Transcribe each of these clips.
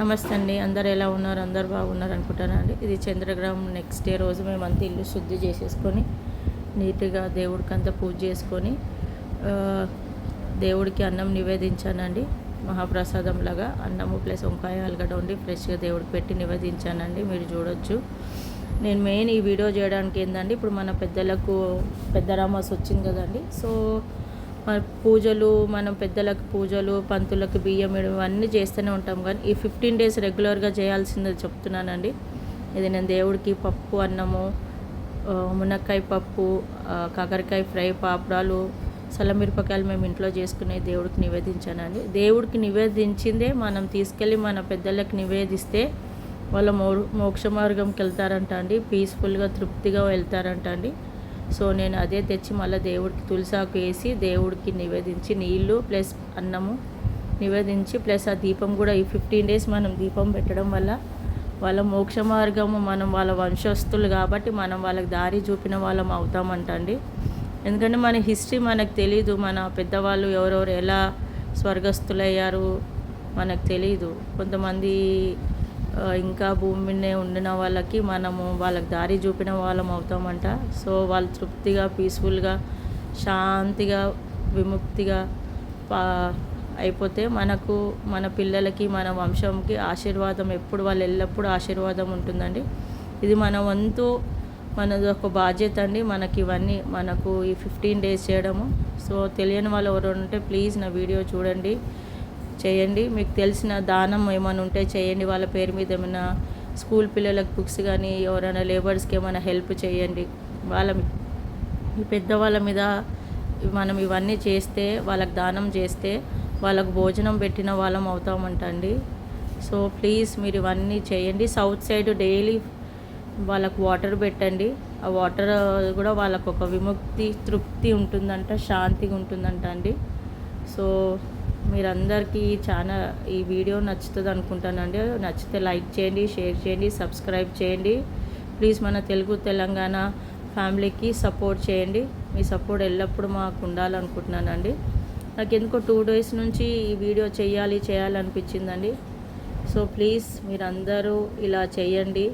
నమస్తే అండి. అందరు ఎలా ఉన్నారు? అందరు బాగున్నారు అనుకుంటానండి ఇది చంద్రగ్రహం నెక్స్ట్ డే రోజు మేము ఇల్లు శుద్ధి చేసేసుకొని నీట్గా దేవుడికి అంతా పూజ చేసుకొని దేవుడికి అన్నం నివేదించానండి. మహాప్రసాదం లాగా అన్నము ప్లస్ వంకాయ ఆలుగడ్డ ఉండి ఫ్రెష్గా దేవుడికి పెట్టి నివేదించానండి. మీరు చూడొచ్చు. నేను మెయిన్ ఈ వీడియో చేయడానికి ఏంటంటే ఇప్పుడు మన పెద్దలకు పెద్ద రామాస్ వచ్చింది కదండి. సో మన పూజలు మనం పెద్దలకు పూజలు పంతులకు బియ్యం ఇవ్వడం ఇవన్నీ చేస్తూనే ఉంటాం. కానీ ఈ ఫిఫ్టీన్ డేస్ రెగ్యులర్గా చేయాల్సింది చెప్తున్నానండి. ఇది నేను దేవుడికి పప్పు అన్నము మునక్కాయ పప్పు కాకరకాయ ఫ్రై పాపడాలు సల్లమిరపకాయలు మేము ఇంట్లో చేసుకునే దేవుడికి నివేదించానండి. దేవుడికి నివేదించిందే మనం తీసుకెళ్ళి మన పెద్దలకు నివేదిస్తే వాళ్ళ మో మోక్ష మార్గంకి వెళ్తారంట అండి. పీస్ఫుల్గా తృప్తిగా వెళ్తారంట అండి. సో నేను అదే తెచ్చి మళ్ళీ దేవుడికి తులసాకు వేసి దేవుడికి నివేదించి నీళ్ళు ప్లస్ అన్నము నివేదించి ప్లస్ ఆ దీపం కూడా ఈ ఫిఫ్టీన్ డేస్ మనం దీపం పెట్టడం వల్ల వాళ్ళ మోక్ష మార్గము మనం వాళ్ళ వంశస్థులు కాబట్టి మనం వాళ్ళకి దారి చూపిన వాళ్ళం అవుతామంటండి. ఎందుకంటే మన హిస్టరీ మనకు తెలీదు మన పెద్దవాళ్ళు ఎవరెవరు ఎలా స్వర్గస్థులయ్యారు మనకు తెలీదు. కొంతమంది ఇంకా భూమి మీదనే ఉండిన వాళ్ళకి మనము వాళ్ళకి దారి చూపిన వాళ్ళం అవుతామంట. సో వాళ్ళు తృప్తిగా పీస్ఫుల్గా శాంతిగా విముక్తిగా పా అయిపోతే మనకు మన పిల్లలకి మన వంశంకి ఆశీర్వాదం ఎప్పుడు వాళ్ళు ఎల్లప్పుడూ ఆశీర్వాదం ఉంటుందండి. ఇది మన వంతు మనది ఒక బాధ్యత అండి. మనకి ఇవన్నీ మనకు ఈ ఫిఫ్టీన్ డేస్ చేయడము. సో తెలియని వాళ్ళు ఎవరు ఉంటే ప్లీజ్ నా వీడియో చూడండి. చేయండి. మీకు తెలిసిన దానం ఏమైనా ఉంటే చేయండి. వాళ్ళ పేరు మీద ఏమైనా స్కూల్ పిల్లలకు బుక్స్ కానీ ఎవరైనా లేబర్స్కి ఏమైనా హెల్ప్ చేయండి. వాళ్ళ ఈ పెద్దవాళ్ళ మీద మనం ఇవన్నీ చేస్తే వాళ్ళకి దానం చేస్తే వాళ్ళకు భోజనం పెట్టిన వాళ్ళం అవుతామంటండి. సో ప్లీజ్ మీరు ఇవన్నీ చేయండి. సౌత్ సైడ్ డైలీ వాళ్ళకు వాటర్ పెట్టండి. ఆ వాటర్ కూడా వాళ్ళకు ఒక విముక్తి తృప్తి ఉంటుందంట శాంతిగా ఉంటుందంట అండి సో మీరందరికీ చాలా ఈ వీడియో నచ్చుతుంది అనుకుంటానండి. నచ్చితే లైక్ చేయండి షేర్ చేయండి సబ్స్క్రైబ్ చేయండి. ప్లీజ్ మన తెలుగు తెలంగాణ ఫ్యామిలీకి సపోర్ట్ చేయండి. మీ సపోర్ట్ ఎల్లప్పుడూ మాకు ఉండాలనుకుంటున్నానండి. నాకు ఎందుకో టూ డేస్ నుంచి ఈ వీడియో చేయాలి చేయాలనిపించిందండి. సో ప్లీజ్ మీరందరూ ఇలా చేయండి.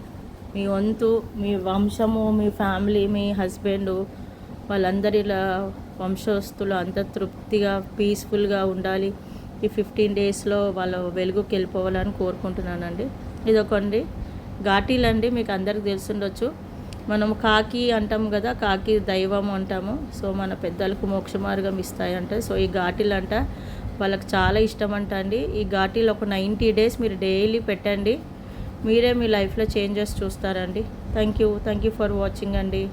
మీ వంతు మీ వంశము మీ ఫ్యామిలీ మీ హస్బెండు వాళ్ళందరిలా వంశస్థులు అంత తృప్తిగా పీస్ఫుల్గా ఉండాలి. ఈ ఫిఫ్టీన్ డేస్లో వాళ్ళ వెలుగుకి వెళ్ళిపోవాలని కోరుకుంటున్నానండి. ఇదొకండి. ఘాటీలండి మీకు అందరికి తెలుసుండొచ్చు. మనం కాకి అంటాం కదా కాకి దైవం అంటాము. సో మన పెద్దలకు మోక్ష మార్గం ఇస్తాయంట. సో ఈ ఘాటీలు అంట వాళ్ళకి చాలా ఇష్టం అంట అండి. ఈ ఘాటీలు ఒక నైంటీ డేస్ మీరు డైలీ పెట్టండి. మీరే మీ లైఫ్లో చేంజెస్ చూస్తారండి. Thank you thank you for watching అండి.